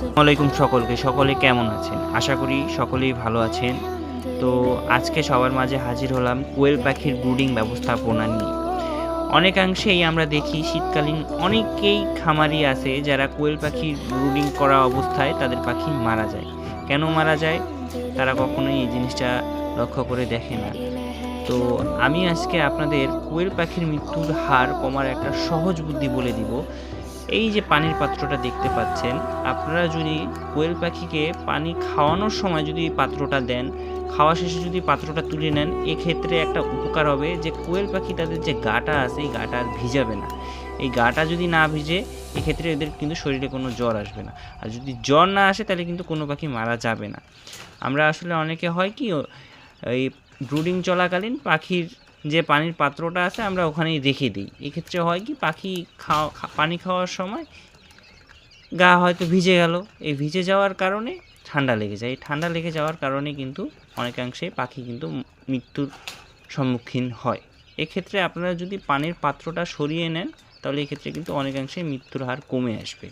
আসসালামাইকুম সকলকে সকলে কেমন আছেন? আশা করি সকলেই ভালো আছেন। তো আজকে সবার মাঝে হাজির হলাম কোয়েল পাখির ব্রুডিং ব্যবস্থাপনা নিয়ে। অনেকাংশেই আমরা দেখি শীতকালীন অনেকেই খামারি আছে যারা কোয়েল পাখির ব্রুডিং করা অবস্থায় তাদের পাখি মারা যায়। কেন মারা যায়? তারা কখনোই এই জিনিসটা লক্ষ্য করে দেখে না। তো আমি আজকে আপনাদের কোয়েল পাখির মৃত্যুর হার কমার একটা সহজ বুদ্ধি বলে দিব। এই যে পানির পাত্রটা দেখতে পাচ্ছেন, আপনারা যদি কোয়েল পাখিকে পানি খাওয়ানোর সময় যদি পাত্রটা দেন, খাওয়া শেষে যদি পাত্রটা তুলে নেন, এক্ষেত্রে একটা উপকার হবে যে কোয়েল পাখি তাদের যে গাটা আছে, এই গাটা আর ভিজাবে না। এই গাটা যদি না ভিজে, এক্ষেত্রে এদের কিন্তু শরীরে কোনো জ্বর আসবে না। আর যদি জ্বর না আসে, তাহলে কিন্তু কোনো পাখি মারা যাবে না। আমরা আসলে অনেকে হয় কি, এই ব্রুডিং চলাকালীন পাখির যে পানির পাত্রটা আছে, আমরা ওখানেই রেখে দিই। এক্ষেত্রে হয় কি, পাখি খাওয়া পানি খাওয়ার সময় গা হয়তো ভিজে গেল। এই ভিজে যাওয়ার কারণে ঠান্ডা লেগে যায়। এই ঠান্ডা লেগে যাওয়ার কারণে কিন্তু অনেকাংশে পাখি কিন্তু মৃত্যুর সম্মুখীন হয়। এক্ষেত্রে আপনারা যদি পানির পাত্রটা সরিয়ে নেন, তাহলে এক্ষেত্রে কিন্তু অনেকাংশে মৃত্যুর হার কমে আসবে।